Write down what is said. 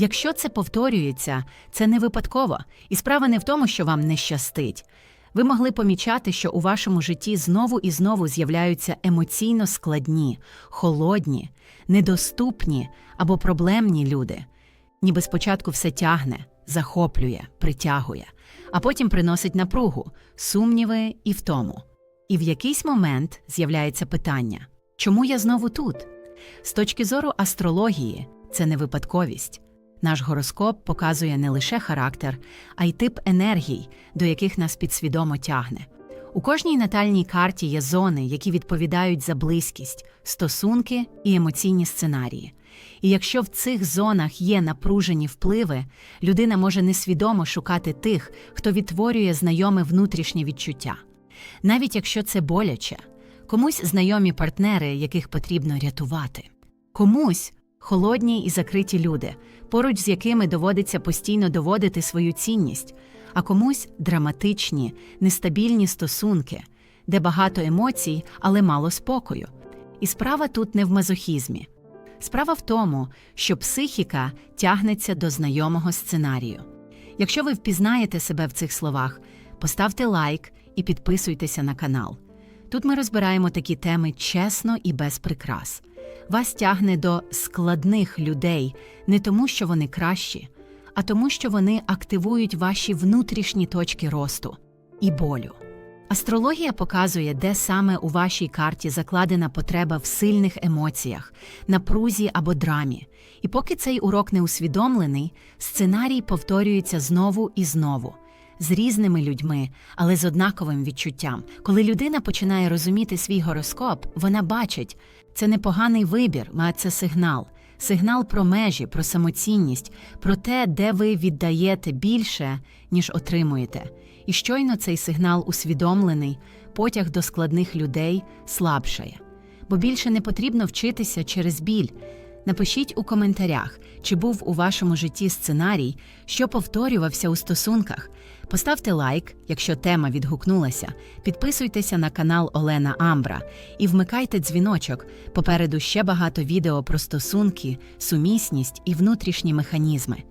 Якщо це повторюється, це не випадково, і справа не в тому, що вам не щастить. Ви могли помічати, що у вашому житті знову і знову з'являються емоційно складні, холодні, недоступні або проблемні люди. Ніби спочатку все тягне, захоплює, притягує, а потім приносить напругу, сумніви і втому. І в якийсь момент з'являється питання: чому я знову тут? З точки зору астрології, це не випадковість. Наш гороскоп показує не лише характер, а й тип енергій, до яких нас підсвідомо тягне. У кожній натальній карті є зони, які відповідають за близькість, стосунки і емоційні сценарії. І якщо в цих зонах є напружені впливи, людина може несвідомо шукати тих, хто відтворює знайоме внутрішнє відчуття. Навіть якщо це боляче, комусь знайомі партнери, яких потрібно рятувати, комусь холодні і закриті люди, поруч з якими доводиться постійно доводити свою цінність, а комусь драматичні, нестабільні стосунки, де багато емоцій, але мало спокою. І справа тут не в мазохізмі. Справа в тому, що психіка тягнеться до знайомого сценарію. Якщо ви впізнаєте себе в цих словах, поставте лайк і підписуйтеся на канал. Тут ми розбираємо такі теми чесно і без прикрас. Вас тягне до складних людей не тому, що вони кращі, а тому, що вони активують ваші внутрішні точки росту і болю. Астрологія показує, де саме у вашій карті закладена потреба в сильних емоціях, напрузі або драмі. І поки цей урок не усвідомлений, сценарій повторюється знову і знову. З різними людьми, але з однаковим відчуттям. Коли людина починає розуміти свій гороскоп, вона бачить, це не поганий вибір, а це сигнал. Сигнал про межі, про самоцінність, про те, де ви віддаєте більше, ніж отримуєте. І щойно цей сигнал усвідомлений, потяг до складних людей слабшає. Бо більше не потрібно вчитися через біль. Напишіть у коментарях, чи був у вашому житті сценарій, що повторювався у стосунках. Поставте лайк, якщо тема відгукнулася, підписуйтеся на канал Олена Амбра і вмикайте дзвіночок. Попереду ще багато відео про стосунки, сумісність і внутрішні механізми.